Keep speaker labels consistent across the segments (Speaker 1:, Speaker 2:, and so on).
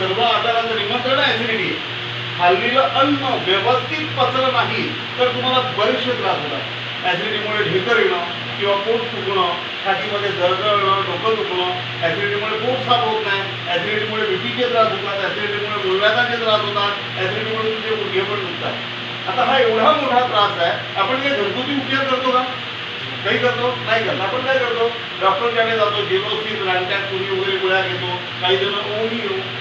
Speaker 1: सर्व आजाराचं निमंत्रण ऍसिडिटी खाल्लेलं अन्न व्यवस्थित पचलं नाही तर तुम्हाला बरेचसे त्रास होतात. ऍसिडिटीमुळे ढेकर येणं किंवा पोट फुगणं छातीमध्ये जळजळणं डोकं दुखणं ऍसिडिटीमुळे पोट साफ होत नाही ऍसिडिटीमुळे बीपीचे त्रास होतात ऍसिडिटीमुळे मुळव्याधाचे त्रास होतात ऍसिडिटीमुळे तुमचे गुडघे पण दुखतात. आता हा एवढा मोठा त्रास आहे आपण काही घरगुती उपचार करतो का? काही करतो? नाही करतो. आपण काय करतो? डॉक्टरकडे जातो जेलोसिस रानट्यात कुणी वगैरे गोळ्या घेतो काही जण ओमिओ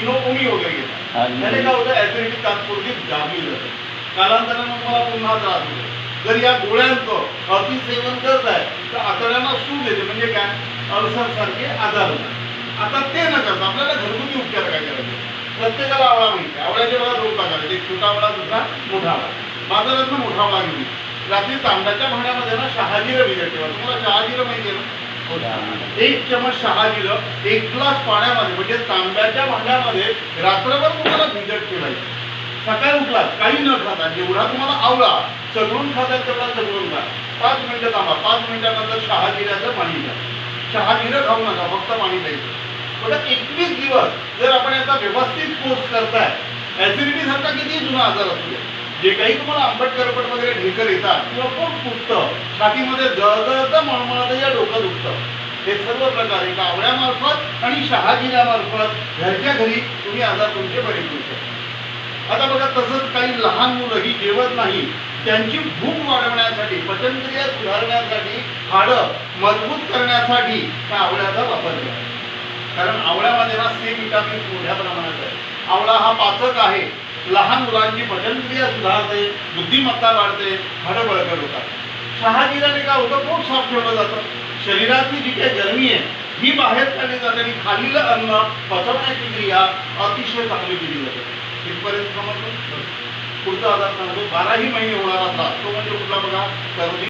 Speaker 1: किनो ओमी वगैरे घेतात त्याने काय होतं ऍसिडिटी तात्पुरती दाबली जाते कालांतरानं मला पुन्हा त्रास होतो जर या गोळ्यांचं अतिसेवन करत आहे तर आतड्यांना सूज येते म्हणजे काय अल्सर सारखे आजार होतात आता ते न करता आपल्याला घरगुती उपचार काय करायचे प्रत्येकाला आवळा माहिती आवळ्याचे बघा दोन प्रकार आहेत एक छोटा आवळा दुसरा मोठा आवळा बाजारात मोठा आवळा घेऊन. रात्री तांब्याच्या भांड्यामध्ये ना शहाजिरं भिजत ठेवा तुम्हाला शहाजिरं माहिती आहे ना? एक चमच शहाजिरं एक ग्लास पाण्यामध्ये म्हणजे तांब्याच्या भांड्यामध्ये रात्रभर तुम्हाला भिजत ठेवायचं. सकाळी उठलात काही न खाता जेवढा तुम्हाला आवडा चघळून खाता तेवढा चघळून खा. पाच मिनिटं थांबा पाच मिनिटानंतर शहाजिऱ्याचं पाणी घ्या शहाजिरं खाऊ नका फक्त पाणी द्यायचं म्हणजे एकवीस दिवस जर आपण याचा व्यवस्थित कोर्स करताय ऍसिडिटी सारखा किती जुना आजार असतो जे काही तुम्हाला आंबट करपट वगैरे ढेकर येतात किंवा पोट फुटतं छातीमध्ये जळजळतं मळमळतं या डोकं दुखतं. हे सर्व प्रकार एका आवळ्यामार्फत आणि शहाजिऱ्यामार्फत घरच्या घरी तुम्ही आजार तुमचे बरे करू शकता आता बघा तसंच काही लहान मुलं ही जेवत नाही त्यांची भूक वाढवण्यासाठी पचनक्रिया सुधारण्यासाठी हाडं मजबूत करण्यासाठी त्या आवळ्याचा वापर करा कारण आवळ्यामध्ये ना सी विटामिन मोठ्या प्रमाणात आहे. आवळा हा पाचक आहे. लहान मुलांची पचनक्रिया सुधारते, बुद्धिमत्ता वाढते हाडं बळकट होतात. शहाजिराने काय होतं? पोट साफ़ ठेवलं जातं. शरीरातली जी काही गरमी आहे, ही बाहेर काढली जाते आणि खालील अन्न पचवण्याची क्रिया अतिशय चांगली केली जाते. इथपर्यंत समजलं? पुढचा आधार सांगतो. बाराही महिने होणारा त्रास तो म्हणजे कुठला बघा?